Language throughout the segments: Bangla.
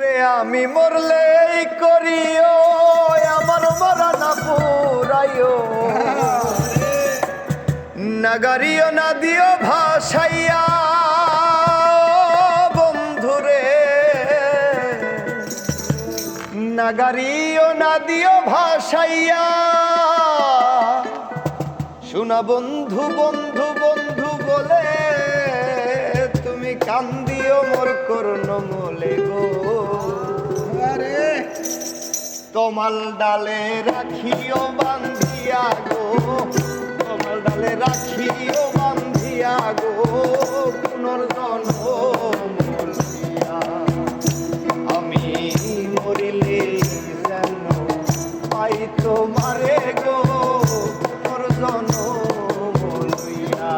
ওরে আমি মরলে এই করিও আমার মরা না পুরাইও। নাগারিও না দিও ভাসাইয়া বন্ধুরে নাগারিও না দিও ভাসাইয়া শোনা বন্ধু বন্ধু বন্ধু বলে কান্দিও মোর করুন মলে গো। আরে। তমাল ডালে রাখিও বান্ধিয়া গো। তমাল ডালে রাখিও বান্ধিয়া গো। পুনর্জন্ম মরিয়া আমি মরিলে যেন পাই তোমারে গো। পুনর্জন্ম মরিয়া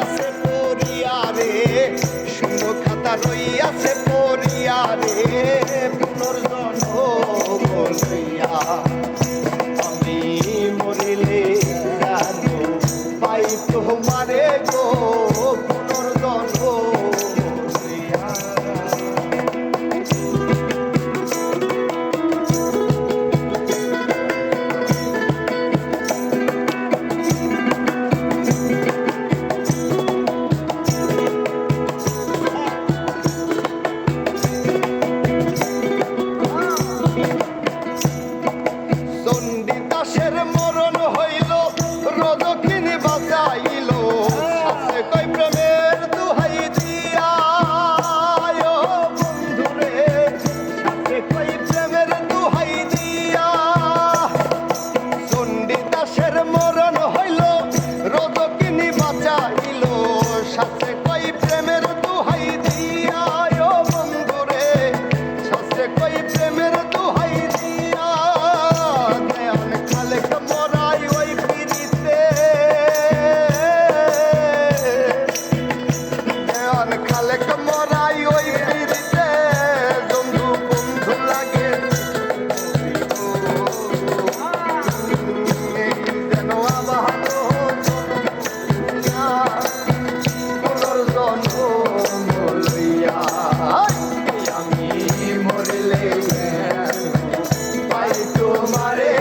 আছে তোমারে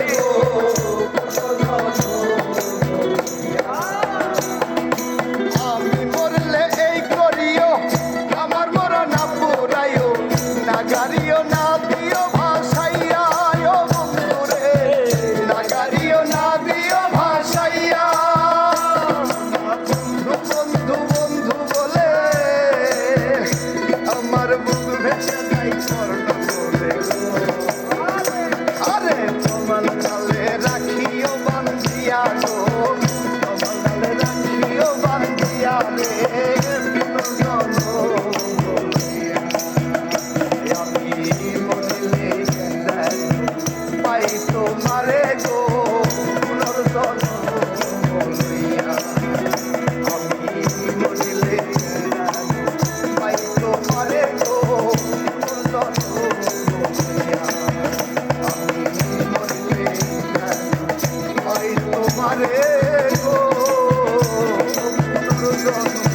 তোমারে গো পুনর্জন আমি মরিলে পাই তোমারে গো আমি মরিলে পাই তোমারে গো পুনর্জন